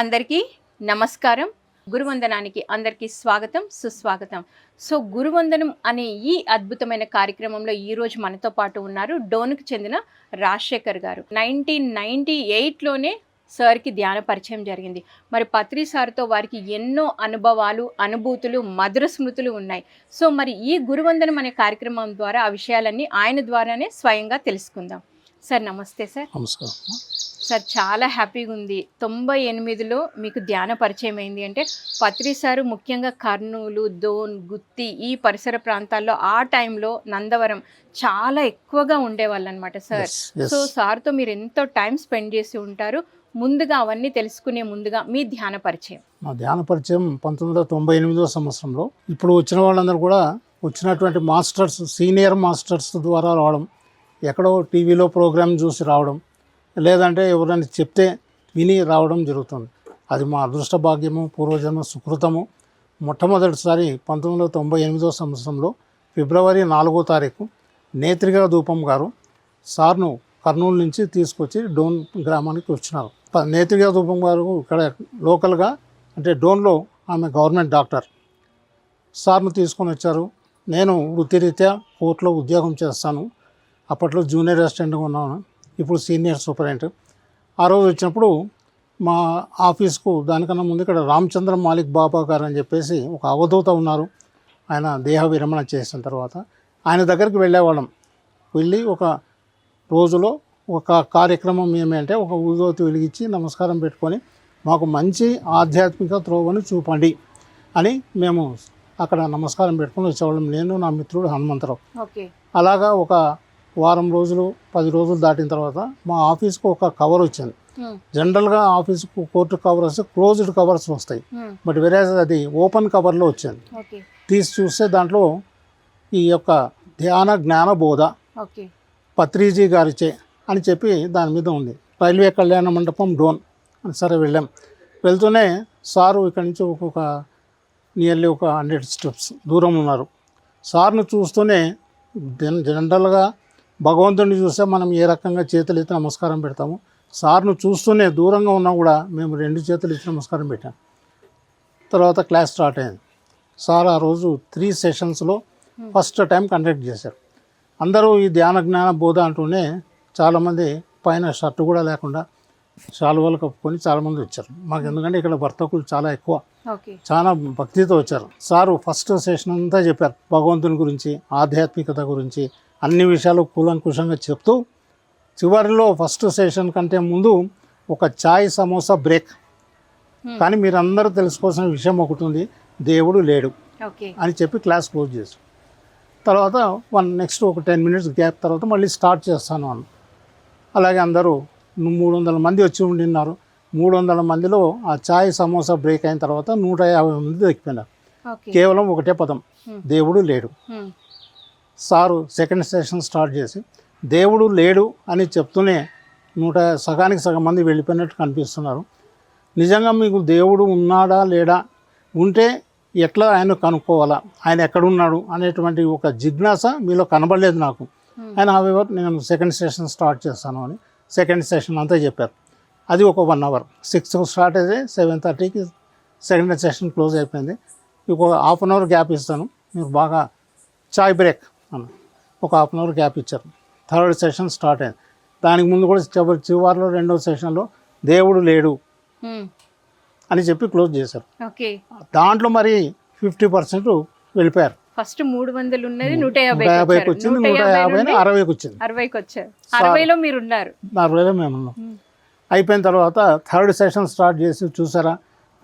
అందరికీ నమస్కారం. గురువందనానికి అందరికీ స్వాగతం సుస్వాగతం. సో గురువందనం అనే ఈ అద్భుతమైన కార్యక్రమంలో ఈరోజు మనతో పాటు ఉన్నారు డోన్కు చెందిన రాజశేఖర్ గారు. నైన్టీన్ నైంటీ ఎయిట్లోనే సార్కి ధ్యాన పరిచయం జరిగింది. మరి పత్రి సార్తో వారికి ఎన్నో అనుభవాలు అనుభూతులు మధుర స్మృతులు ఉన్నాయి. సో మరి ఈ గురువందనం అనే కార్యక్రమం ద్వారా ఆ విషయాలన్నీ ఆయన ద్వారానే స్వయంగా తెలుసుకుందాం. సార్ నమస్తే సార్. నమస్కారం. సార్ చాలా హ్యాపీగా ఉంది. తొంభై ఎనిమిదిలో మీకు ధ్యాన పరిచయం అయింది అంటే పత్రి సారు ముఖ్యంగా కర్నూలు దోన్ గుత్తి ఈ పరిసర ప్రాంతాల్లో ఆ టైంలో నందవరం చాలా ఎక్కువగా ఉండేవాళ్ళు అనమాట సార్. సో సార్తో మీరు ఎంతో టైం స్పెండ్ చేసి ఉంటారు. ముందుగా అవన్నీ తెలుసుకునే ముందుగా మీ ధ్యాన పరిచయం. నా ధ్యాన పరిచయం పంతొమ్మిది వందల తొంభై ఎనిమిదో సంవత్సరంలో. ఇప్పుడు వచ్చిన వాళ్ళందరూ కూడా వచ్చినటువంటి మాస్టర్స్ సీనియర్ మాస్టర్స్ ద్వారా రావడం ఎక్కడో టీవీలో ప్రోగ్రామ్ చూసి రావడం లేదంటే ఎవరైనా చెప్తే విని రావడం జరుగుతుంది. అది మా అదృష్ట భాగ్యము పూర్వజన్మ సుకృతము. మొట్టమొదటిసారి పంతొమ్మిది వందల తొంభై ఎనిమిదో సంవత్సరంలో ఫిబ్రవరి నాలుగో తారీఖు నేత్రిగా ధూపం గారు సార్ను కర్నూలు నుంచి తీసుకొచ్చి డోన్ గ్రామానికి వచ్చినారు. ప- నేత్రిగా ధూపం గారు ఇక్కడ లోకల్గా అంటే డోన్లో ఆమె గవర్నమెంట్ డాక్టర్. సార్ను తీసుకొని వచ్చారు. నేను వృత్తిరీత్యా కోర్టులో ఉద్యోగం చేస్తాను. అప్పట్లో జూనియర్ అసిస్టెంట్గా ఉన్నాను. ఇప్పుడు సీనియర్ సూపరింటెండెంట్. ఆ రోజు వచ్చినప్పుడు మా ఆఫీస్కు దానికన్నా ముందు ఇక్కడ రామచంద్ర మాలిక్ బాబా గారు అని చెప్పేసి ఒక అవధూత ఉన్నారు. ఆయన దేహ విరమణ చేసిన తర్వాత ఆయన దగ్గరికి వెళ్ళేవాళ్ళం. వెళ్ళి ఒక రోజులో ఒక కార్యక్రమం ఏమంటే ఒక ఊదోతి వెలిగించి నమస్కారం పెట్టుకొని మాకు మంచి ఆధ్యాత్మిక త్రోవని చూపండి అని మేము అక్కడ నమస్కారం పెట్టుకొని వచ్చేవాళ్ళం. నేను నా మిత్రుడు హనుమంతరావు. ఓకే. అలాగా ఒక వారం రోజులు పది రోజులు దాటిన తర్వాత మా ఆఫీస్కు ఒక కవర్ వచ్చింది. జనరల్గా ఆఫీస్కు కోర్టు కవర్ వస్తే క్లోజ్డ్ కవర్స్ వస్తాయి. బట్ వేరే అది ఓపెన్ కవర్లో వచ్చింది. తీసి చూస్తే దాంట్లో ఈ యొక్క ధ్యాన జ్ఞాన బోధ పత్రిజీ గారిచే అని చెప్పి దాని మీద ఉంది. రైల్వే కళ్యాణ మండపం డోన్ అని సరే వెళ్ళాం. వెళ్తూనే సారు ఇక్కడి నుంచి ఒక్కొక్క నియర్లీ ఒక హండ్రెడ్ స్టెప్స్ దూరం ఉన్నారు. సార్ను చూస్తూనే జన్- జనరల్గా భగవంతుడిని చూస్తే మనం ఏ రకంగా చేతులు ఎత్తి నమస్కారం పెడతాము సార్ను చూస్తూనే దూరంగా ఉన్నా కూడా మేము రెండు చేతులు ఎత్తి నమస్కారం పెట్టాం. తర్వాత క్లాస్ స్టార్ట్ అయింది. సార్ ఆ రోజు త్రీ సెషన్స్లో ఫస్ట్ టైం కండక్ట్ చేశారు. అందరూ ఈ ధ్యాన జ్ఞాన బోధ అంటూనే చాలామంది పైన షర్ట్ కూడా లేకుండా శాలువాలు కప్పుకొని చాలామంది వచ్చారు. మాకు ఎందుకంటే ఇక్కడ వర్తకులు చాలా ఎక్కువ. చాలా భక్తితో వచ్చారు. సారు ఫస్ట్ సెషన్ అంతా చెప్పారు. భగవంతుని గురించి ఆధ్యాత్మికత గురించి అన్ని విషయాలు కూలంకుషంగా చెప్తూ చివరిలో ఫస్ట్ సెషన్ కంటే ముందు ఒక చాయ్ సమోసా బ్రేక్. కానీ మీరందరూ తెలుసుకోవాల్సిన విషయం ఒకటి ఉంది దేవుడు లేడు అని చెప్పి క్లాస్ క్లోజ్ చేసాం తర్వాత వన్ నెక్స్ట్ ఒక టెన్ మినిట్స్ గ్యాప్ తర్వాత మళ్ళీ స్టార్ట్ చేస్తాను అన్న అలాగే అందరూ మూడు వందల మంది వచ్చి ఉండిన్నారు. మూడు వందల మందిలో ఆ చాయ్ సమోసా బ్రేక్ అయిన తర్వాత నూట యాభై మంది దక్కిపోయినారు కేవలం ఒకటే పదం దేవుడు లేడు. సారు సెకండ్ సెషన్ స్టార్ట్ చేసి దేవుడు లేడు అని చెప్తూనే నూట సగానికి సగం మంది వెళ్ళిపోయినట్టు కనిపిస్తున్నారు. నిజంగా మీకు దేవుడు ఉన్నాడా లేడా? ఉంటే ఎట్లా ఆయన కనుక్కోవాలా? ఆయన ఎక్కడున్నాడు అనేటువంటి ఒక జిజ్ఞాస మీలో కనబడలేదు నాకు. ఆయన హవెవర్ నేను సెకండ్ సెషన్ స్టార్ట్ చేస్తాను అని సెకండ్ సెషన్ అంతా చెప్పారు. అది ఒక వన్ అవర్ సిక్స్ స్టార్ట్ అయితే సెవెన్ థర్టీకి సెకండ్ సెషన్ క్లోజ్ అయిపోయింది. ఇంకొక హాఫ్ అన్ అవర్ గ్యాప్ ఇస్తాను. మీరు బాగా చాయ్ బ్రేక్ అన్న. ఒక హాఫ్ అన్ అవర్ గ్యాప్ ఇచ్చారు. థర్డ్ సెషన్ స్టార్ట్ అయింది. దానికి ముందు కూడా చివరి చివరిలో రెండో సెషన్లో దేవుడు లేడు అని చెప్పి క్లోజ్ చేశారు. దాంట్లో మరి ఫిఫ్టీ పర్సెంట్ వెళ్ళిపోయారు. ఫస్ట్ మూడు వందలు ఉన్నది నూట యాభై నూట యాభైకి వచ్చింది నూట యాభై అరవైకి వచ్చింది. అరవైకి వచ్చారు. అరవైలో మీరు ఉన్నారు అరవైలో మేము ఉన్నాం అయిపోయిన తర్వాత థర్డ్ సెషన్ స్టార్ట్ చేసి చూసారా?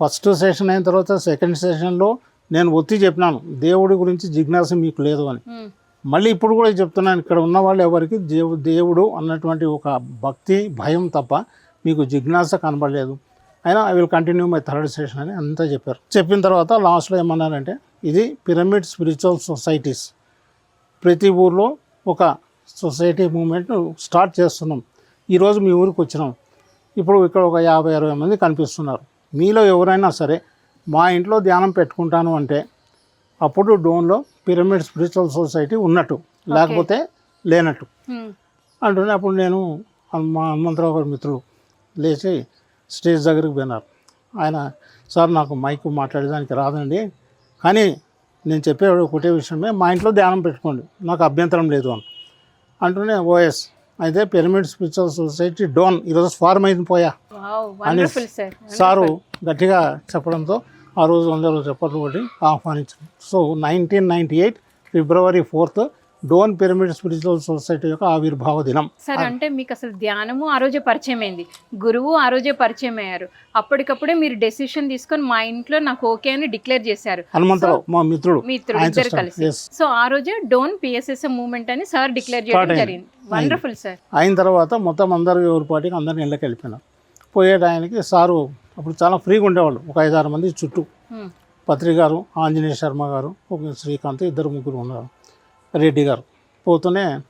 ఫస్ట్ సెషన్ అయిన తర్వాత సెకండ్ సెషన్లో నేను ఒత్తి చెప్పినాను. దేవుడి గురించి జిజ్ఞాస మీకు లేదు అని. మళ్ళీ ఇప్పుడు కూడా చెప్తున్నాను ఇక్కడ ఉన్న వాళ్ళు ఎవరికి దేవు దేవుడు అన్నటువంటి ఒక భక్తి భయం తప్ప మీకు జిజ్ఞాస కనబడలేదు. అయినా I will continue my third session అని అంతా చెప్పారు. చెప్పిన తర్వాత లాస్ట్లో ఏమన్నారంటే ఇది పిరమిడ్ స్పిరిచువల్ సొసైటీస్ ప్రతి ఊర్లో ఒక సొసైటీ మూమెంట్ స్టార్ట్ చేస్తున్నాం. ఈరోజు మీ ఊరికి వచ్చినాం. ఇప్పుడు ఇక్కడ ఒక యాభై అరవై మంది కనిపిస్తున్నారు. మీలో ఎవరైనా సరే మా ఇంట్లో ధ్యానం పెట్టుకుంటాను అంటే అప్పుడు డోన్లో పిరమిడ్ స్పిరిచువల్ సొసైటీ ఉన్నట్టు లేకపోతే లేనట్టు. ఉమ్, అంటూనే అప్పుడు నేను మా హనుమంతరావు గారి మిత్రులు లేచి స్టేజ్ దగ్గరికి పోయినారు. ఆయన సార్ నాకు మైక్ మాట్లాడేదానికి రాదండి. కానీ నేను చెప్పే ఒకటే విషయమే మా ఇంట్లో ధ్యానం పెట్టుకోండి నాకు అభ్యంతరం లేదు అని. అంటూనే ఓఎస్ అయితే పిరమిడ్ స్పిరిచువల్ సొసైటీ డోన్ ఈరోజు ఫార్మ్ అయింది పోయా వావ్ వండర్ఫుల్ సార్ సారు గట్టిగా చెప్పడంతో ఆ రోజు వందల చెప్పట్లు కొట్టి ఆహ్వానించారు. So nineteen ninety eight February fourth Dhone pyramid spiritual society యొక్క ఆవిర్భావ దినం. సార్ అంటే మీకు అసలు ధ్యానము ఆ రోజే పరిచయం అయింది గురువు ఆ రోజే పరిచయం అయ్యారు అప్పటికప్పుడే మీరు డెసిషన్ తీసుకొని మా ఇంట్లో నాకు ఓకే అని డిక్లేర్ చేశారు. హనుమంతరావు మా మిత్రుడు మిత్రుడు ఇద్దరు. కలిసి. సో ఆ రోజే డోన్ పిఎస్ఎస్ఎం మూవ్మెంట్ అని సార్ డిక్లేర్ చేయడం. జరిగింది. వండర్ఫుల్ సార్ అయిన తర్వాత మొత్తం అందరు ఎవరి పాటికి అందరిని ఇళ్ళకి వెళ్ళిపోయినారు పోయే టయానికి సారు అప్పుడు చాలా ఫ్రీగా ఉండేవాళ్ళు. ఒక ఐదారు మంది చుట్టూ. పత్రి గారు ఆంజనేయ శర్మ గారు ఒక శ్రీకాంత్ ఇద్దరు ముగ్గురు ఉన్నారు. రెడ్డి గారు. పోతూనే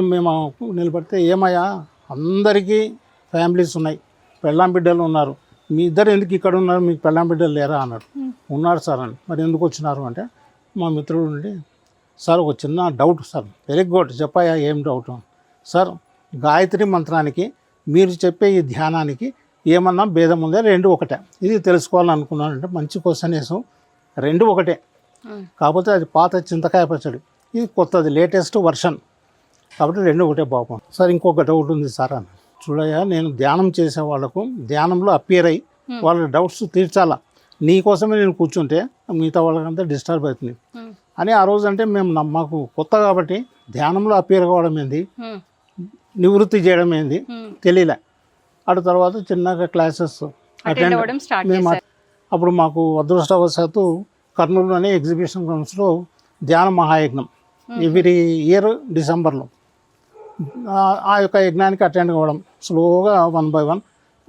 మేము నిలబడితే ఏమయ్యా అందరికీ ఫ్యామిలీస్ ఉన్నాయి. పెళ్ళాం బిడ్డలు ఉన్నారు. మీ ఇద్దరు ఎందుకు ఇక్కడ ఉన్నారు? మీకు పెళ్ళాం బిడ్డలు లేరా? Hmm. ఉన్నారు సార్ అని. మరి ఎందుకు వచ్చినారు? అంటే మా మిత్రుడు నుండి సార్ ఒక చిన్న డౌట్ సార్. Very good. చెప్పాయా ఏం డౌట్? సార్ గాయత్రి మంత్రానికి మీరు చెప్పే ఈ ధ్యానానికి ఏమన్నా? భేదం ఉందా రెండు ఒకటే. ఇది తెలుసుకోవాలని అనుకున్నానంటే మంచి క్వశ్చన్ వేసాం రెండు ఒకటే. కాకపోతే అది పాత చింతకాయ పచ్చడి. ఇది కొత్తది లేటెస్ట్ వర్షన్. కాబట్టి రెండు ఒకటే బాబు. సార్ ఇంకొక డౌట్ ఉంది సార్ అని. చూడయ్యా నేను ధ్యానం చేసే వాళ్ళకు ధ్యానంలో అపియర్ అయ్యి. వాళ్ళ డౌట్స్ తీర్చాలా? నీకోసమే నేను కూర్చుంటే మిగతా వాళ్ళకంతా డిస్టర్బ్ అవుతుంది. అని ఆ రోజు అంటే మేము మాకు కొత్త కాబట్టి ధ్యానంలో అపియర్ కావడం ఏంది? నివృత్తి చేయడం ఏంది? తెలియలే. అటు తర్వాత చిన్నగా క్లాసెస్ అటెండ్ మేము చేశారు. అప్పుడు మాకు అదృష్టవశాత్తు కర్నూలులోనే ఎగ్జిబిషన్ గ్రౌండ్స్లో ధ్యాన మహాయజ్ఞం. ఎవ్రీ ఇయర్ డిసెంబర్లో ఆ- ఆ యొక్క యజ్ఞానికి అటెండ్ కావడం స్లోగా వన్ బై వన్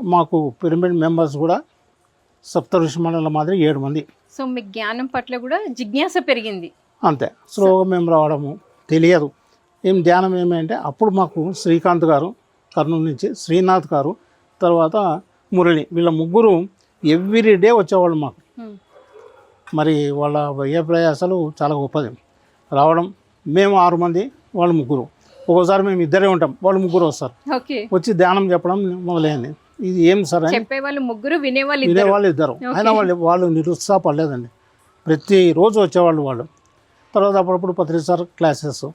మాకు పిరమిడ్ మెంబర్స్ కూడా సప్త ఋషి మండలం మాదిరి ఏడు మంది. సో మీ జ్ఞానం పట్ల కూడా జిజ్ఞాస పెరిగింది. అంతే. స్లోగా మేము రావడము తెలియదు. ఏం ధ్యానం ఏమంటే అప్పుడు మాకు శ్రీకాంత్ గారు కర్నూలు నుంచి శ్రీనాథ్ గారు తర్వాత మురళి వీళ్ళ ముగ్గురు ఎవ్రీ డే వచ్చేవాళ్ళు మాకు. మరి వాళ్ళ వ్యయ ప్రయాసాలు చాలా గొప్పది. రావడం మేము ఆరు మంది వాళ్ళు ముగ్గురు. ఒక్కోసారి మేము ఇద్దరే ఉంటాం వాళ్ళు ముగ్గురు వస్తారు. వచ్చి ధ్యానం చెప్పడం మొదలైంది. ఇది ఏం సార్ ముగ్గురు వినేవాళ్ళు ఇద్దరు. వినేవాళ్ళు ఇద్దరు. అయినా వాళ్ళు వాళ్ళు నిరుత్సాహపడలేదండి. ప్రతిరోజు వచ్చేవాళ్ళు వాళ్ళు. తర్వాత అప్పుడప్పుడు పత్రిసార్ క్లాసెస్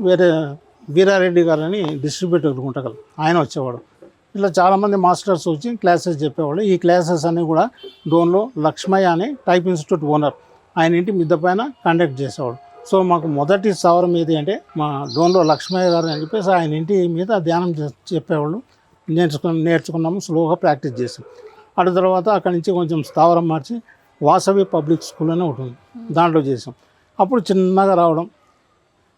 వేరే వీరారెడ్డి గారు అని డిస్ట్రిబ్యూటర్ గుంటకల్ ఆయన వచ్చేవాడు. ఇట్లా చాలామంది మాస్టర్స్ వచ్చి క్లాసెస్ చెప్పేవాళ్ళు. ఈ క్లాసెస్ అన్నీ కూడా డోన్లో లక్ష్మయ్య అని టైప్ ఇన్స్టిట్యూట్ ఓనర్. ఆయన ఇంటి మిద్ద పైన కండక్ట్ చేసేవాడు. సో మాకు మొదటి స్థావరం ఏది అంటే మా డోన్లో లక్ష్మయ్య గారు అని చెప్పేసి ఆయన ఇంటి మీద ధ్యానం చే- చెప్పేవాళ్ళు. నేర్చుకున్న నేర్చుకున్నాము స్లోగా ప్రాక్టీస్ చేసాం. అటు తర్వాత అక్కడి నుంచి కొంచెం స్థావరం మార్చి వాసవి పబ్లిక్ స్కూల్ అని ఒకటి ఉంది. దాంట్లో చేసాం. అప్పుడు చిన్నగా రావడం.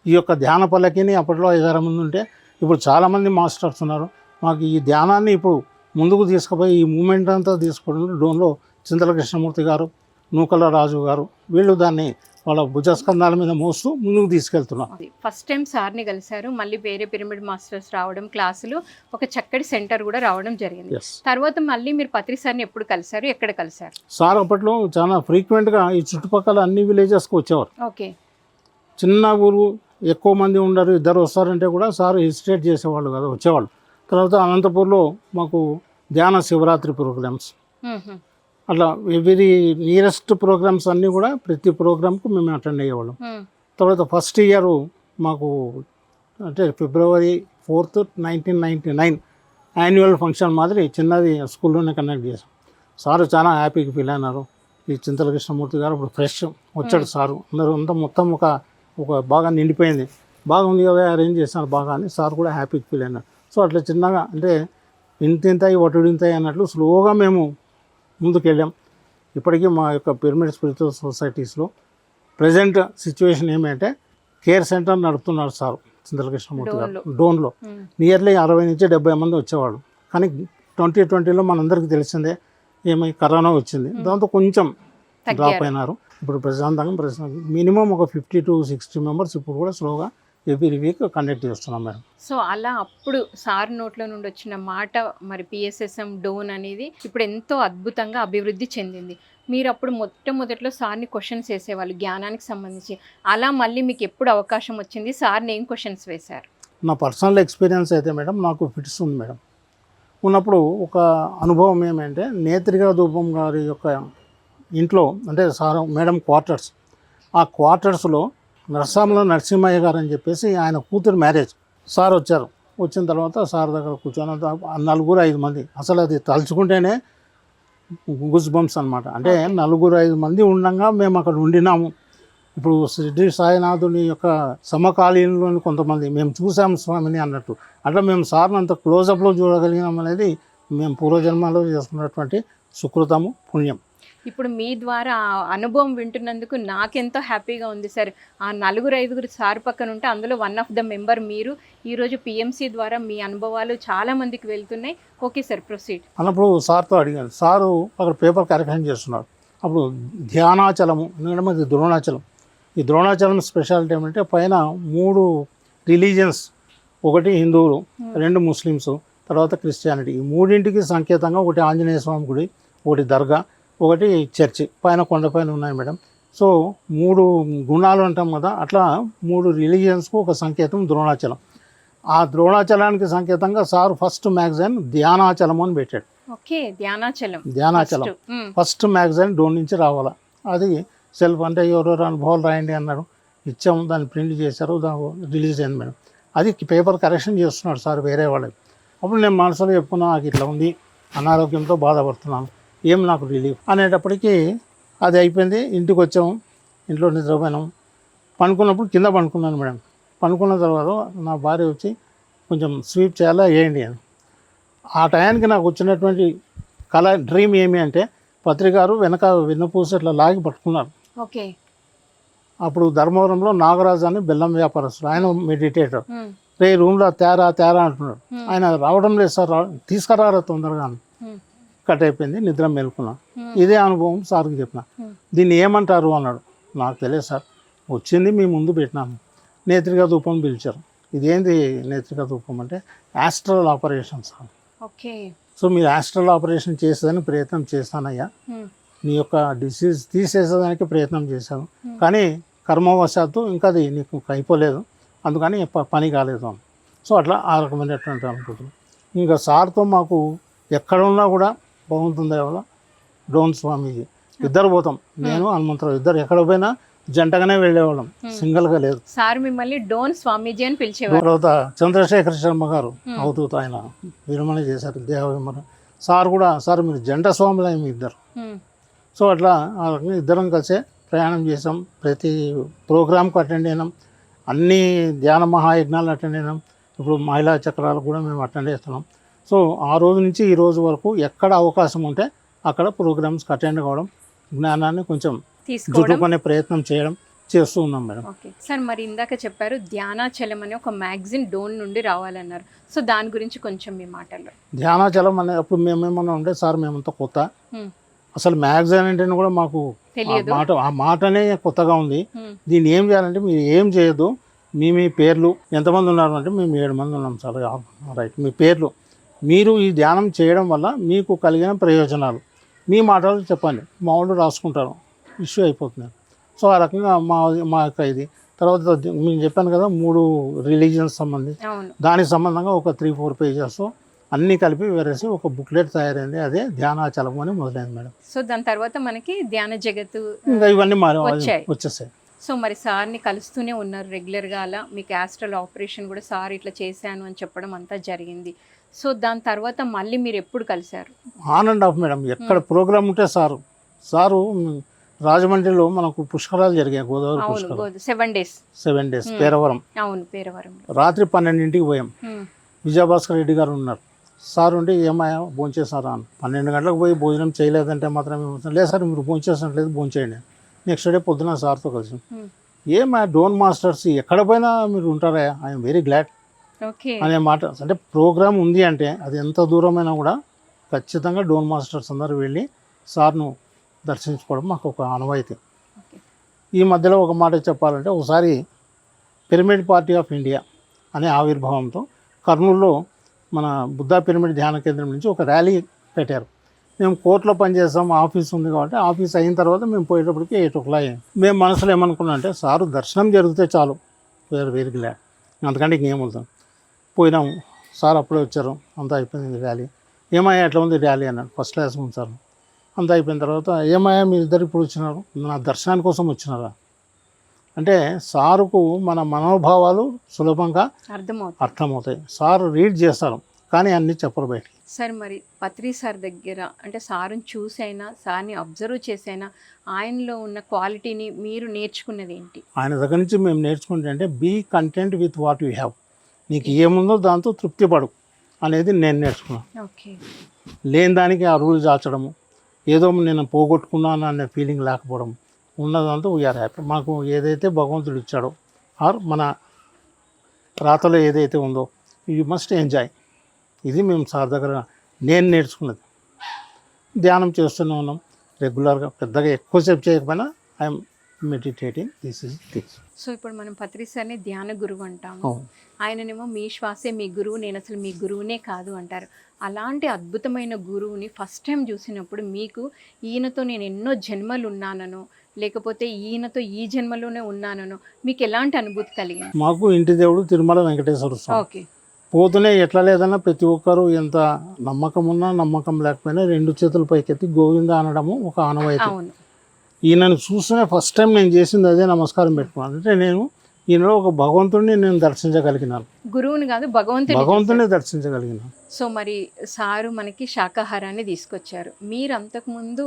ఈ యొక్క ధ్యాన పల్లకిని అప్పట్లో ఐదారు మంది ఉంటే ఇప్పుడు చాలామంది మాస్టర్స్ ఉన్నారు. మాకు ఈ ధ్యానాన్ని ఇప్పుడు ముందుకు తీసుకుపోయి ఈ మూమెంట్ అంతా తీసుకోవడం డోన్లో చింతల కృష్ణమూర్తి గారు నూకల రాజు గారు వీళ్ళు దాన్ని వాళ్ళ భుజస్కంధాల మీద మోస్తూ ముందుకు తీసుకెళ్తున్నారు. ఫస్ట్ టైం సార్ని కలిశారు. మళ్ళీ వేరే పిరమిడ్ మాస్టర్స్ రావడం క్లాసులు ఒక చక్కటి సెంటర్ కూడా రావడం జరిగింది. తర్వాత మళ్ళీ మీరు పత్రి సార్ని ఎప్పుడు కలిశారు? ఎక్కడ కలిశారు? సార్ అప్పట్లో చాలా ఫ్రీక్వెంట్గా ఈ చుట్టుపక్కల అన్ని విలేజెస్కి వచ్చేవారు. ఓకే. చిన్న ఊరు ఎక్కువ మంది ఉండరు ఇద్దరు వస్తారంటే కూడా సార్ హెసిటేట్ చేసేవాళ్ళు కదా వచ్చేవాళ్ళు. తర్వాత అనంతపూర్లో మాకు ధ్యాన శివరాత్రి ప్రోగ్రామ్స్. అట్లా ఎవ్రీ నియరెస్ట్ ప్రోగ్రామ్స్ అన్నీ కూడా ప్రతి ప్రోగ్రామ్కు మేము అటెండ్ అయ్యేవాళ్ళం. తర్వాత ఫస్ట్ ఇయర్ మాకు అంటే February fourth nineteen ninety nine annual function మాదిరి చిన్నది స్కూల్లోనే కండక్ట్ చేసాం సారు చాలా హ్యాపీగా ఫీల్ అయినారు. ఈ చింతల కృష్ణమూర్తి గారు ఇప్పుడు ఫ్రెష్ వచ్చాడు సారు. అందరూ అంతా మొత్తం ఒక ఒక బాగా నిండిపోయింది. బాగుంది కదా అరేంజ్ చేసినారు బాగా అని సార్ కూడా హ్యాపీగా ఫీల్ అయినారు. సో అట్లా చిన్నగా అంటే ఇంతింతాయి ఒటుడింతాయి అన్నట్లు స్లోగా మేము ముందుకు వెళ్ళాం ఇప్పటికీ మా యొక్క పిరమిడ్ స్పిరిచువల్ సొసైటీస్లో ప్రజెంట్ సిచ్యువేషన్ ఏమంటే కేర్ సెంటర్ నడుపుతున్నారు సార్ చింతల కృష్ణమూర్తి గారు. డోన్లో. నియర్లీ అరవై నుంచి డెబ్బై మంది వచ్చేవాళ్ళు. కానీ ట్వంటీ ట్వంటీలో మనందరికీ తెలిసిందే ఏమై కరోనా వచ్చింది. దాంతో కొంచెం డ్రాప్ అయినారు. ఇప్పుడు ప్రశాంతంగా ప్రశాంతంగా మినిమం ఒక ఫిఫ్టీ టు సిక్స్టీ మెంబర్స్ ఇప్పుడు కూడా స్లోగా ఎవ్రీ వీక్ కండక్ట్ చేస్తున్నాం మేడం. సో అలా అప్పుడు సార్ నోట్లో నుండి వచ్చిన మాట మరి పిఎస్ఎస్ఎం డోన్ అనేది ఇప్పుడు ఎంతో అద్భుతంగా అభివృద్ధి చెందింది. మీరు అప్పుడు మొట్టమొదట్లో సార్ని క్వశ్చన్స్ వేసేవాళ్ళు జ్ఞానానికి సంబంధించి. అలా మళ్ళీ మీకు ఎప్పుడు అవకాశం వచ్చింది? సార్ని ఏం క్వశ్చన్స్ వేశారు? నా పర్సనల్ ఎక్స్పీరియన్స్ అయితే మేడం నాకు ఫిట్స్ ఉంది మేడం. ఉన్నప్పుడు ఒక అనుభవం ఏమంటే నేత్రిగా ధూపం గారి యొక్క ఇంట్లో అంటే సార్ మేడం క్వార్టర్స్ ఆ క్వార్టర్స్లో నరసాంలో నరసింహయ్య గారు అని చెప్పేసి ఆయన కూతురు మ్యారేజ్. సార్ వచ్చారు. వచ్చిన తర్వాత సార్ దగ్గర కూర్చొని నలుగురు ఐదు మంది. అసలు అది తలుచుకుంటేనే గుజ్ బంప్స్ అనమాట అంటే నలుగురు ఐదు మంది ఉండగా మేము అక్కడ ఉండినాము. ఇప్పుడు శ్రీ సాయినాథుని యొక్క సమకాలీనులోని కొంతమంది మేము చూసాము స్వామిని అన్నట్టు. అట్లా మేము సార్ని అంత క్లోజప్లో చూడగలిగినాం అనేది మేము పూర్వజన్మలో చేసుకున్నటువంటి సుకృతము పుణ్యం. ఇప్పుడు మీ ద్వారా ఆ అనుభవం వింటున్నందుకు నాకెంతో హ్యాపీగా ఉంది సార్. ఆ నలుగురు ఐదుగురు సార్ పక్కన ఉంటే అందులో వన్ ఆఫ్ ద మెంబర్ మీరు. ఈరోజు పిఎంసి ద్వారా మీ అనుభవాలు చాలా మందికి వెళ్తున్నాయి. Okay sir proceed. అన్నప్పుడు సార్తో అడిగాను. సారు అక్కడ పేపర్ కరెక్షన్ చేస్తున్నారు. అప్పుడు ధ్యానాచలము ఎందుకంటే మాది ద్రోణాచలం. ఈ ద్రోణాచలం స్పెషాలిటీ ఏమంటే పైన మూడు రిలీజియన్స్ ఒకటి హిందువులు రెండు ముస్లిమ్స్ తర్వాత క్రిస్టియానిటీ. ఈ మూడింటికి సంకేతంగా ఒకటి ఆంజనేయ స్వామి గుడి ఒకటి దర్గా ఒకటి చర్చి పైన కొండపైన ఉన్నాయి మేడం. సో మూడు గుణాలు అంటాం కదా అట్లా మూడు రిలీజియన్స్కు ఒక సంకేతం ద్రోణాచలం. ఆ ద్రోణాచలానికి సంకేతంగా సార్ ఫస్ట్ మ్యాగజైన్ ధ్యానాచలం అని పెట్టాడు. Okay Dhyanachalam. Dhyanachalam. First magazine Dhone నుంచి రావాలా. అది సెల్ఫ్ అంటే ఎవరెవరు అనుభవాలు రాయండి అన్నాడు. ఇచ్చాము దాన్ని ప్రింట్ చేశారు దాని రిలీజ్ అయింది మేడం. అది పేపర్ కరెక్షన్ చేస్తున్నాడు సార్ వేరే వాళ్ళకి. అప్పుడు నేను మనసులో చెప్పుకున్నా నాకు ఇట్లా ఉంది అనారోగ్యంతో బాధపడుతున్నాను. ఏం నాకు రిలీఫ్ అనేటప్పటికీ అది అయిపోయింది. ఇంటికి వచ్చాము ఇంట్లో నిద్రపోయినాం. పనుకున్నప్పుడు కింద పనుకున్నాను మేడం. పనుకున్న తర్వాత నా భార్య వచ్చి కొంచెం స్వీప్ చేయాలా వేయండి అని. ఆ టయానికి నాకు వచ్చినటువంటి కళ డ్రీమ్ ఏమి అంటే పత్రికారు వెనక వెన్నపూస ఇట్లా లాగి పట్టుకున్నారు. ఓకే. అప్పుడు ధర్మవరంలో నాగరాజు అని బెల్లం వ్యాపారస్తుడు. ఆయన మెడిటేటర్. రే రూమ్లో తేరా తేరా అంటున్నాడు. ఆయన రావడం లేదు సార్ రా- తీసుకురారా తొందరగా. కట్ అయిపోయింది నిద్ర మేలుకున్నా. Hmm. ఇదే అనుభవం సార్కి చెప్పిన. దీన్ని ఏమంటారు అన్నాడు. నాకు తెలియదు సార్. వచ్చింది మీ ముందు పెట్టినాము. నేత్రిక ధూపం పిలిచారు. ఇదేంది నేత్రిక ధూపం అంటే? Astral operation sir. Okay. So మీరు యాస్ట్రల్ ఆపరేషన్ చేసేదానికి ప్రయత్నం చేస్తానయ్యా. నీ యొక్క డిసీజ్ తీసేసేదానికి ప్రయత్నం చేశాను. కానీ కర్మవశాత్తు ఇంకా అది నీకు అయిపోలేదు. అందుకని పని కాలేదు సో అట్లా ఆ రకమైనటువంటి అనుకుంటున్నాం ఇంకా సార్తో మాకు ఎక్కడ ఉన్నా కూడా బాగుంటుంది వల్ల డోన్ స్వామీజీ. ఇద్దరు పోతాం. నేను హనుమంతరావు ఇద్దరు. ఎక్కడ పోయినా జంటగానే వెళ్ళేవాళ్ళం. సింగిల్గా లేదు. సార్ మిమ్మల్ని డోన్ స్వామీజీ అని పిలిచేవారు. తర్వాత చంద్రశేఖర శర్మ గారు. అవధూత ఆయన విరమణ చేశారు. దేహ విరమణ. సార్ కూడా సార్ మీరు జంట స్వాములే మీ ఇద్దరు. సో అట్లా ఇద్దరం కలిసే ప్రయాణం చేసాం ప్రతి ప్రోగ్రామ్కి అటెండ్ అయినాం. అన్ని ధ్యాన మహాయజ్ఞాలు అటెండ్ అయినాం. ఇప్పుడు మహిళా చక్రాలు కూడా మేము అటెండ్ చేస్తున్నాం. సో ఆ రోజు నుంచి ఈ రోజు వరకు ఎక్కడ అవకాశం ఉంటే అక్కడ ప్రోగ్రామ్స్కి అటెండ్ కావడం జ్ఞానాన్ని కొంచెం జుట్టుకునే ప్రయత్నం చేయడం చేస్తూ ఉన్నాం మేడం. ఓకే. సార్ మరి ఇందాక చెప్పారు ధ్యానాచలం అనే ఒక మ్యాగజిన్ డోన్ నుండి రావాలన్నారు. సో దాని గురించి కొంచెం మీ మాటల్లో. ధ్యానాచలం అనే అప్పుడు మేమేమన్నా ఉంటే సార్ మేమంతా కొత్త. అసలు మ్యాగజైన్ అంటేనే కూడా మాకు మాట ఆ మాటనే కొత్తగా ఉంది. దీన్ని ఏం చేయాలంటే మీరు ఏం చేయొద్దు. మీ మీ పేర్లు ఎంతమంది ఉన్నారు అంటే మేము ఏడు మంది ఉన్నాం సార్. రైట్. మీ పేర్లు మీరు ఈ ధ్యానం చేయడం వల్ల మీకు కలిగిన ప్రయోజనాలు. మీ మాటలు చెప్పండి. మా వాళ్ళు రాసుకుంటారు. ఇష్యూ అయిపోతుంది. సో ఆ రకంగా మా మా యొక్క ఇది. తర్వాత నేను చెప్పాను కదా మూడు రిలీజియన్స్ సంబంధించి. దానికి సంబంధంగా ఒక త్రీ ఫోర్ పేజెస్ అన్నీ కలిపి వేరేసి ఒక బుక్లెట్ తయారైంది. అదే ధ్యానాచలం అని మొదలైంది మేడం. సో దాని తర్వాత మనకి ధ్యాన జగత్తు ఇంకా ఇవన్నీ. వచ్చేసాయి. సో మరి సార్ని కలుస్తూనే ఉన్నారు రెగ్యులర్గా అలా. మీకు యాస్ట్రల్ ఆపరేషన్ కూడా సార్ ఇట్లా చేశాను అని చెప్పడం అంతా జరిగింది. సో దాని తర్వాత మళ్ళీ మీరు ఎప్పుడు కలిశారు? On and off madam. ఎక్కడ ప్రోగ్రామ్ ఉంటే సారు. సారు రాజమండ్రిలో మనకు పుష్కరాలు జరిగాయి గోదావరి పుష్కరాలు. గోదు seven days. Seven days Peravaram. అవును పేరవరం. రాత్రి పన్నెండింటికి పోయాం. విజయభాస్కర్ రెడ్డి గారు ఉన్నారు. సార్ ఉంటే ఏమయ్యా భోంచేసారా అని. పన్నెండు గంటలకు పోయి భోజనం చేయలేదంటే మాత్రం ఏమవుతుంది? లేదు సార్ మీరు భోంచేసినట్లేదు భోంచేయండి. నెక్స్ట్ డే పొద్దున సార్తో కలిసి. ఉమ్, ఏమా డోన్ మాస్టర్స్ ఎక్కడ పోయినా మీరు ఉంటారా? I'm very glad. అనే మాట. అంటే ప్రోగ్రామ్ ఉంది అంటే అది ఎంత దూరమైనా కూడా ఖచ్చితంగా డోన్ మాస్టర్స్ అందరూ వెళ్ళి సార్ను దర్శించుకోవడం మాకు ఒక ఓకే. ఈ మధ్యలో ఒక మాట చెప్పాలంటే ఒకసారి పిరమిడ్ పార్టీ ఆఫ్ ఇండియా అనే ఆవిర్భావంతో కర్నూలులో మన బుద్ధా పిరమిడ్ ధ్యాన కేంద్రం నుంచి ఒక ర్యాలీ పెట్టారు. మేము కోర్టులో పనిచేస్తాం ఆఫీస్ ఉంది కాబట్టి ఆఫీస్ అయిన తర్వాత మేము పోయేటప్పటికి ఎయిట్ ఓ క్లాక్ మేము మనసులో ఏమనుకున్నాం అంటే సారు దర్శనం జరిగితే చాలు వేరు వెరీ గ్లాడ్ అంతకంటే ఇంకేమవుతాం పోయినాము. సార్ అప్పుడే వచ్చారు. అంతా అయిపోయింది ర్యాలీ. ఏమయ్యా ఎట్లా ఉంది ర్యాలీ అన్నాడు. ఫస్ట్ క్లాస్ ఉంది సార్. అంత అయిపోయిన తర్వాత ఏమయ్యా మీరు ఇద్దరు ఇప్పుడు వచ్చినారు? నా దర్శనాని కోసం వచ్చినారా? అంటే సారుకు మన మనోభావాలు సులభంగా అర్థమవుతుంది అర్థమవుతాయి. సార్ రీడ్ చేస్తారు. కానీ అన్నీ చెప్పరు బయటికి. సార్ మరి పత్రి సార్ దగ్గర అంటే సార్ని చూసైనా సార్ని అబ్జర్వ్ చేసైనా ఆయనలో ఉన్న క్వాలిటీని మీరు నేర్చుకున్నది ఏంటి? ఆయన దగ్గర నుంచి మేము నేర్చుకుంటే అంటే be content with what you have నీకు ఏముందో దాంతో తృప్తి పడు అనేది నేను నేర్చుకున్నాను లేని దానికి ఆ రూల్ చాచడము ఏదో నేను పోగొట్టుకున్నాను అనే ఫీలింగ్ లేకపోవడం. ఉన్నదంతా వీఆర్ హ్యాపీ. మాకు ఏదైతే భగవంతుడు ఇచ్చాడో ఆర్ మన రాతలో ఏదైతే ఉందో యూ మస్ట్ ఎంజాయ్. ఇది మేము సార్ దగ్గర నేను నేర్చుకున్నది. ధ్యానం చేస్తూనే ఉన్నాం. రెగ్యులర్గా పెద్దగా ఎక్కువసేపు చేయకపోయినా I'm meditating this is this so ఇప్పుడు మనం పత్రి సార్ని ధ్యాన గురువు అంటాము. ఆయననేమో మీ శ్వాసే మీ గురువు నేను అసలు మీ గురువునే కాదు అంటారు. అలాంటి అద్భుతమైన గురువుని ఫస్ట్ టైం చూసినప్పుడు మీకు ఈయనతో నేను ఎన్నో జన్మలు ఉన్నానను లేకపోతే ఈయనతో ఈ జన్మలోనే ఉన్నానను మీకు ఎలాంటి అనుభూతి కలిగింది? మాకు ఇంటి దేవుడు తిరుమల వెంకటేశ్వర స్వామి. ఓకే. పోతూనే ఎట్లా లేదన్నా ప్రతి ఒక్కరు ఎంత నమ్మకం ఉన్నా నమ్మకం లేకపోయినా రెండు చేతులు పైకెత్తి గోవింద అనడము ఒక ఆనవాయితీ. ఈయనను చూస్తూనే ఫస్ట్ టైం నేను చేసింది అదే నమస్కారం పెట్టుకున్నాను. అంటే నేను ఈయనలో ఒక భగవంతుడిని నేను దర్శించగలిగినాను. గురువుని కాదు భగవంతుని భగవంతుడిని దర్శించగలిగినాను. సో మరి సారు మనకి శాకాహారాన్ని తీసుకొచ్చారు. మీరు అంతకుముందు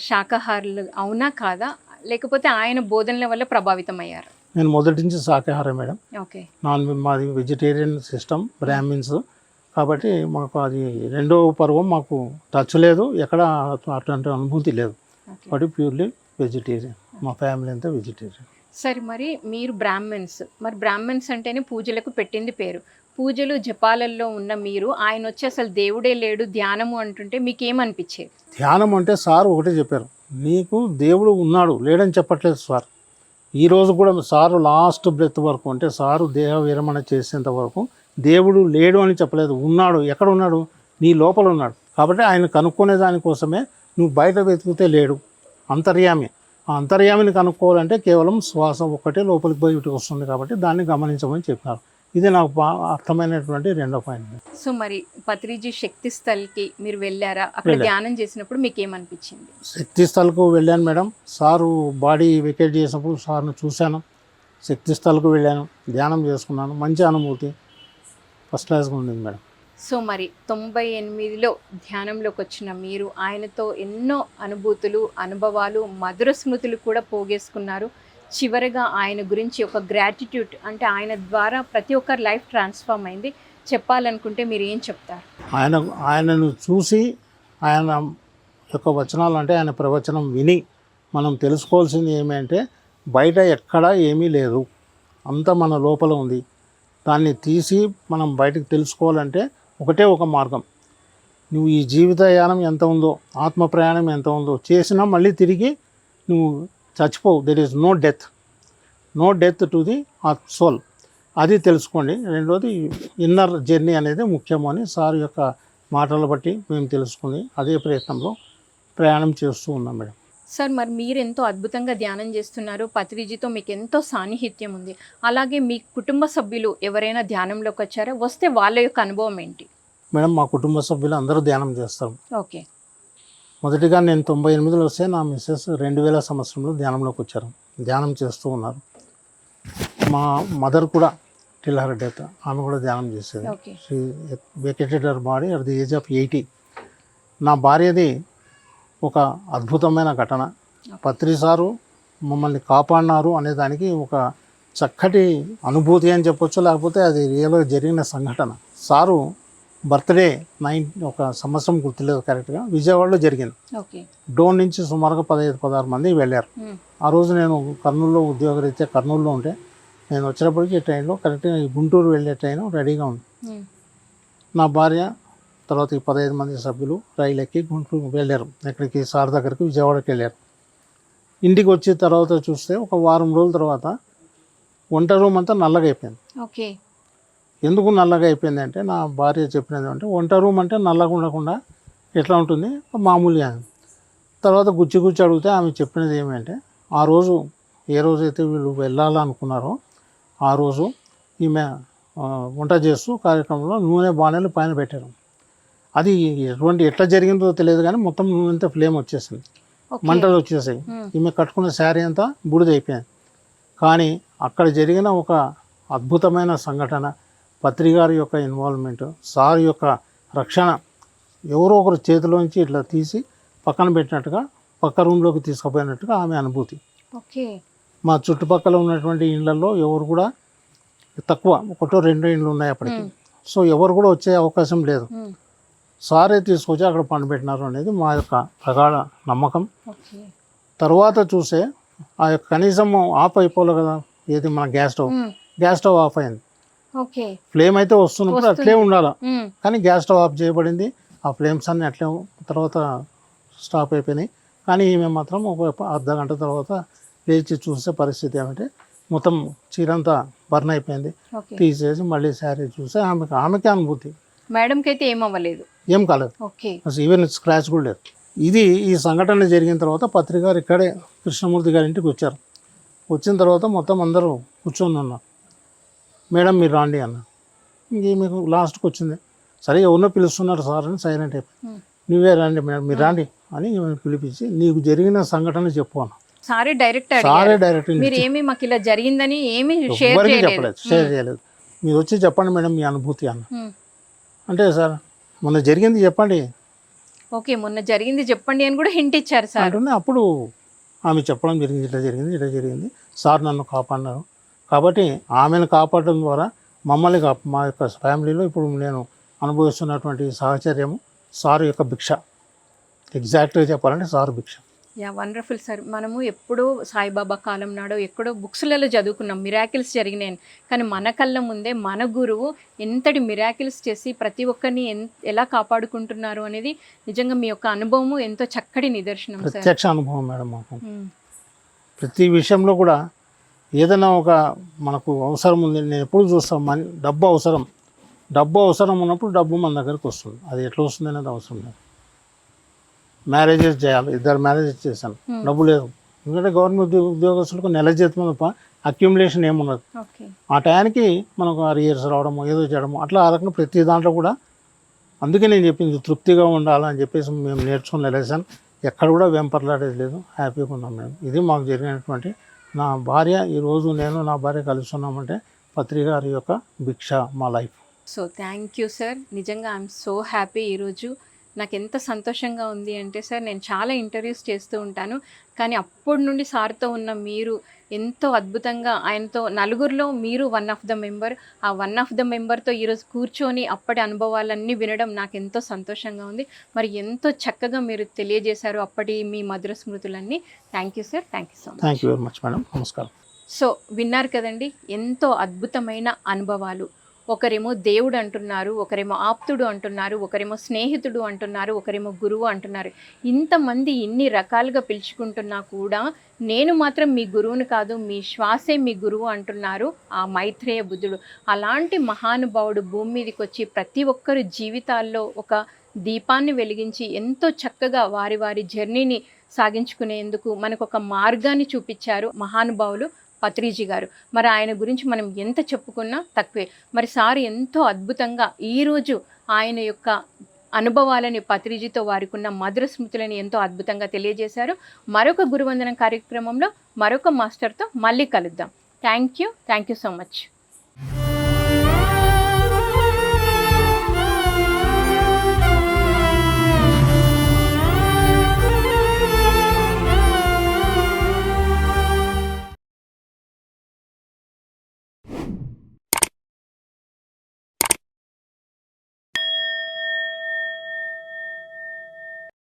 శాకాహారులు అవునా కాదా? లేకపోతే ఆయన బోధనల వల్ల ప్రభావితం అయ్యారు నేను మొదటి నుంచి శాకాహారం మేడం. ఓకే. నాన్ మాది వెజిటేరియన్ సిస్టమ్ బ్రాహ్మిన్స్. కాబట్టి మాకు అది రెండో పర్వం మాకు టచ్ లేదు. ఎక్కడ అటువంటి అనుభూతి లేదు. కాబట్టి ప్యూర్లీ వెజిటేరియన్. మా ఫ్యామిలీ అంతా వెజిటేరియన్. సరే మరి మీరు బ్రాహ్మణ్స్. మరి బ్రాహ్మణ్స్ అంటేనే పూజలకు పెట్టింది పేరు. పూజలు జపాలల్లో ఉన్న మీరు ఆయన వచ్చి అసలు దేవుడే లేడు ధ్యానము అంటుంటే మీకు ఏమనిపించేది ధ్యానం అంటే సార్ ఒకటే చెప్పారు. నీకు దేవుడు ఉన్నాడు లేడని చెప్పట్లేదు సార్. ఈ రోజు కూడా సారు లాస్ట్ బ్రెత్ వరకు అంటే సారు దేహ విరమణ చేసేంత వరకు దేవుడు లేడు అని చెప్పలేదు. ఉన్నాడు ఎక్కడ ఉన్నాడు? నీ లోపల ఉన్నాడు. కాబట్టి ఆయన కనుక్కునే దానికోసమే నువ్వు బయట వెతికితే లేడు. అంతర్యామి. ఆ అంతర్యామిని కనుక్కోవాలంటే కేవలం శ్వాస ఒక్కటే లోపలికి పోయి ఇటు వస్తుంది కాబట్టి దాన్ని గమనించమని చెప్పినారు ఇది నాకు బాగా అర్థమైనటువంటి రెండో పాయింట్. సో మరి పత్రిజీ శక్తి స్థల్కి మీరు వెళ్ళారా? అక్కడ. ధ్యానం చేసినప్పుడు మీకు ఏమనిపించింది శక్తి స్థల్కు వెళ్ళాను మేడం. సారు బాడీ వికెట్ చేసినప్పుడు సార్ను చూశాను. శక్తి స్థల్కు వెళ్ళాను. ధ్యానం చేసుకున్నాను. మంచి అనుభూతి. ఫస్ట్ క్లాస్గా ఉండింది మేడం. సో మరి తొంభై ఎనిమిదిలో ధ్యానంలోకి వచ్చిన మీరు ఆయనతో ఎన్నో అనుభూతులు అనుభవాలు మధుర స్మృతులు కూడా పోగేసుకున్నారు. చివరగా ఆయన గురించి ఒక గ్రాటిట్యూడ్ అంటే ఆయన ద్వారా ప్రతి ఒక్కరి లైఫ్ ట్రాన్స్ఫార్మ్ అయింది. చెప్పాలనుకుంటే మీరు ఏం చెప్తారు? ఆయన ఆయనను చూసి ఆయన యొక్క వచనాలు అంటే ఆయన ప్రవచనం విని మనం తెలుసుకోవాల్సింది ఏమంటే బయట ఎక్కడా ఏమీ లేదు. అంతా మన లోపల ఉంది. దాన్ని తీసి మనం బయటకు తెలుసుకోవాలంటే ఒకటే ఒక మార్గం. నువ్వు ఈ జీవితయానం ఎంత ఉందో ఆత్మ ప్రయాణం ఎంత ఉందో చేసినా మళ్ళీ తిరిగి నువ్వు చచ్చిపోవు. There is no death no death to the soul అది తెలుసుకోండి. రెండోది ఇన్నర్ జర్నీ అనేది ముఖ్యము అని సార్ యొక్క మాటలు బట్టి మేము తెలుసుకుని అదే ప్రయత్నంలో ప్రయాణం చేస్తూ ఉన్నాం మేడం. సార్ మరి మీరు ఎంతో అద్భుతంగా ధ్యానం చేస్తున్నారు. పత్రిజీతో మీకు ఎంతో సాన్నిహిత్యం ఉంది. అలాగే మీ కుటుంబ సభ్యులు ఎవరైనా ధ్యానంలోకి వచ్చారా? వస్తే వాళ్ళ యొక్క అనుభవం ఏంటి? మేడం మా కుటుంబ సభ్యులు అందరూ ధ్యానం చేస్తారు. ఓకే. మొదటిగా నేను తొంభై ఎనిమిదిలో వస్తే నా మిస్సెస్ రెండు వేల సంవత్సరంలో ధ్యానంలోకి వచ్చారు. ధ్యానం చేస్తూ ఉన్నారు. మా మదర్ కూడా టిల్ హర్ డెత్ ఆమె కూడా ధ్యానం చేసేది. Okay. She vacated her body at the age of eighty నా భార్యది ఒక అద్భుతమైన ఘటన. పత్రి సారు మమ్మల్ని కాపాడినారు అనే దానికి ఒక చక్కటి అనుభూతి అని చెప్పొచ్చు లేకపోతే అది రియల్గా జరిగిన సంఘటన. సారు బర్త్డే నైన్ ఒక సంవత్సరం గుర్తులేదు కరెక్ట్గా విజయవాడలో జరిగింది. డోన్ నుంచి సుమారుగా పదహైదు పదహారు మంది వెళ్ళారు. ఆ రోజు నేను కర్నూలులో ఉద్యోగరీత్యా కర్నూలులో ఉంటే నేను వచ్చేటప్పటికి ఈ ట్రైన్లో కరెక్ట్గా ఈ గుంటూరు వెళ్ళే ట్రైన్ రెడీగా ఉంది. నా భార్య తర్వాత ఈ పదహైదు మంది సభ్యులు రైలు ఎక్కి గుంటూరు వెళ్ళారు. ఎక్కడికి? సార్ దగ్గరికి విజయవాడకి వెళ్ళారు. ఇంటికి వచ్చిన తర్వాత చూస్తే ఒక వారం రోజుల తర్వాత వంట రూమ్ అంతా నల్లగా అయిపోయింది ఓకే. ఎందుకు నల్లగా అయిపోయింది అంటే నా భార్య చెప్పినది అంటే వంట రూమ్ అంటే నల్లగా ఉండకుండా ఎట్లా ఉంటుంది? మామూలుగా. తర్వాత గుచ్చి గుచ్చి అడిగితే ఆమె చెప్పినది ఏమంటే ఆ రోజు ఏ రోజైతే వీళ్ళు వెళ్ళాలనుకున్నారో ఆ రోజు ఈమె వంట చేస్తూ కార్యక్రమంలో నూనె బాణలు పైన పెట్టారు. అది ఎటువంటి ఎట్లా జరిగిందో తెలియదు కానీ మొత్తం అంతా ఫ్లేమ్ వచ్చేసింది. మంటలు వచ్చేసాయి. ఈమె కట్టుకున్న శారీ అంతా బూడిదైపోయింది కానీ అక్కడ జరిగిన ఒక అద్భుతమైన సంఘటన పత్రికారి యొక్క ఇన్వాల్వ్మెంట్ సార్ యొక్క రక్షణ ఎవరో ఒకరు చేతిలోంచి ఇట్లా తీసి పక్కన పెట్టినట్టుగా పక్క రూమ్లోకి తీసుకుపోయినట్టుగా ఆమె అనుభూతి. ఓకే. మా చుట్టుపక్కల ఉన్నటువంటి ఇళ్ళలో ఎవరు కూడా తక్కువ ఒకటో రెండో ఇండ్లు ఉన్నాయి అప్పటికి. సో ఎవరు కూడా వచ్చే అవకాశం లేదు. సారే తీసుకొచ్చి అక్కడ పండుపెట్టినారు అనేది మా యొక్క ప్రగాఢ నమ్మకం. తర్వాత చూసే ఆ యొక్క కనీసం ఆఫ్ అయిపోలే కదా ఏది మన gas stove. Gas stove off అయింది. ఫ్లేమ్ అయితే వస్తున్నప్పుడు అట్లే ఉండాలి? కానీ గ్యాస్ స్టవ్ ఆఫ్ చేయబడింది. ఆ ఫ్లేమ్స్ అన్ని అట్లే తర్వాత స్టాప్ అయిపోయినాయి. కానీ ఈమె మాత్రం ఒక అర్ధ గంట తర్వాత లేచి చూసే పరిస్థితి ఏమంటే మొత్తం చీరంతా బర్న్ అయిపోయింది. తీసేసి మళ్ళీ శారీ చూస్తే ఆమెకి ఆమెకే అనుభూతి. మేడంకి అయితే ఏం అవ్వలేదు. ఏం కాలేదు. ఓకే. అసలు ఈవెన్ స్క్రాచ్ కూడా లేదు. ఇది ఈ సంఘటన జరిగిన తర్వాత పత్రికారు ఇక్కడే కృష్ణమూర్తి గారి ఇంటికి వచ్చారు. వచ్చిన తర్వాత మొత్తం అందరూ కూర్చొని ఉన్నారు. మేడం మీరు రాండి అన్న ఇంక మీకు లాస్ట్కి వచ్చింది? సరే ఎవరినో పిలుస్తున్నారు సార్ అని సైలెంట్ అయిపోయి. నువ్వే రండి మేడం మీరు రాండి అని పిలిపించి నీకు జరిగిన సంఘటన చెప్పు అన్న. సారీ డైరెక్ట్ సారే డైరెక్ట్ మీరు ఏమి మాకు ఇలా జరిగిందని ఏమి షేర్ ఎవరికి చేయలేదు. చెప్పలేదు షేర్ చేయలేదు. మీరు వచ్చి చెప్పండి మేడం మీ అనుభూతి అన్న. అంటే సార్ మొన్న జరిగింది చెప్పండి. ఓకే మొన్న జరిగింది చెప్పండి అని కూడా హింట్ ఇచ్చారు సార్. అంటూనే అప్పుడు ఆమె చెప్పడం జరిగింది ఇట్లా జరిగింది ఇట్లా జరిగింది. సార్ నన్ను కాపాడినారు. కాబట్టి ఆమెను కాపాడడం ద్వారా మమ్మల్ని కాప మా యొక్క ఫ్యామిలీలో ఇప్పుడు నేను అనుభవిస్తున్నటువంటి సాహచర్యము సార్ యొక్క భిక్ష. ఎగ్జాక్ట్గా చెప్పాలంటే సార్ భిక్ష. Yeah wonderful sir. మనము ఎప్పుడో సాయిబాబా కాలం నాడో ఎక్కడో బుక్స్లలో చదువుకున్నాం. మిరాకిల్స్ జరిగినాయి కానీ మన కళ్ళ ముందే మన గురువు ఎంతటి మిరాకిల్స్ చేసి ప్రతి ఒక్కరిని ఎలా కాపాడుకుంటున్నారు అనేది నిజంగా మీ యొక్క అనుభవము ఎంతో చక్కటి నిదర్శనం ప్రత్యక్ష అనుభవం మేడం మాకు. ప్రతి విషయంలో కూడా ఏదైనా ఒక మనకు అవసరం ఉంది నేను ఎప్పుడు చూస్తాను మనీ డబ్బు అవసరం. డబ్బు అవసరం ఉన్నప్పుడు డబ్బు మన దగ్గరికి వస్తుంది. అది ఎట్లా వస్తుంది అనేది అవసరం లేదు. మ్యారేజెస్ చేయాలి. ఇద్దరు మ్యారేజెస్ చేశాను. Hmm. డబ్బు లేదు. ఎందుకంటే గవర్నమెంట్ ఉద్యోగ ఉద్యోగస్తులకు నెల జీతం తప్ప అక్యుములేషన్ ఏమున్నది ఆ టయానికి మనకు ఇయర్స్ రావడము ఏదో చేయడము అట్లా ఆ రకంగా ప్రతి దాంట్లో కూడా అందుకే నేను చెప్పింది తృప్తిగా ఉండాలని చెప్పేసి మేము నేర్చుకున్న లెసన్ ఎక్కడ కూడా వెంపర్లాడేది లేదు. హ్యాపీగా ఉన్నాం మేము. ఇది మాకు జరిగినటువంటి నా భార్య. ఈరోజు నేను నా భార్య కలిసి ఉన్నామంటే పత్రికారి యొక్క భిక్ష మా life. So thank you sir. నిజంగా ఐఎమ్ సో హ్యాపీ ఈరోజు నాకు ఎంత సంతోషంగా ఉంది అంటే సార్ నేను చాలా ఇంటర్వ్యూస్ చేస్తూ ఉంటాను కానీ అప్పటి నుండి సార్తో ఉన్న మీరు ఎంతో అద్భుతంగా ఆయనతో నలుగురిలో మీరు వన్ ఆఫ్ ద మెంబర్ ఆ వన్ ఆఫ్ ద మెంబర్తో ఈరోజు కూర్చొని అప్పటి అనుభవాలన్నీ వినడం నాకు ఎంతో సంతోషంగా ఉంది. మరి ఎంతో చక్కగా మీరు తెలియజేశారు అప్పటి మీ మధుర స్మృతులన్నీ. Thank you sir thank you so much thank you very much madam నమస్కారం సో విన్నారు కదండి ఎంతో అద్భుతమైన అనుభవాలు. ఒకరేమో దేవుడు అంటున్నారు ఒకరేమో ఆప్తుడు అంటున్నారు ఒకరేమో స్నేహితుడు అంటున్నారు ఒకరేమో గురువు అంటున్నారు. ఇంతమంది ఇన్ని రకాలుగా పిలుచుకుంటున్నా కూడా నేను మాత్రం మీ గురువుని కాదు మీ శ్వాసే మీ గురువు అంటున్నారు ఆ మైత్రేయ బుద్ధుడు. అలాంటి మహానుభావుడు భూమి మీదకి వచ్చి ప్రతి ఒక్కరి జీవితాల్లో ఒక దీపాన్ని వెలిగించి ఎంతో చక్కగా వారి వారి జర్నీని సాగించుకునేందుకు మనకు ఒక మార్గాన్ని చూపించారు మహానుభావులు. పత్రిజీ గారు. మరి ఆయన గురించి మనం ఎంత చెప్పుకున్నా తక్కువే. మరి సార్ ఎంతో అద్భుతంగా ఈరోజు ఆయన యొక్క అనుభవాలని పత్రిజీతో వారికున్న మధుర స్మృతులని ఎంతో అద్భుతంగా తెలియజేశారు. మరొక గురువందనం కార్యక్రమంలో మరొక మాస్టర్తో మళ్ళీ కలుద్దాం. Thank you thank you so much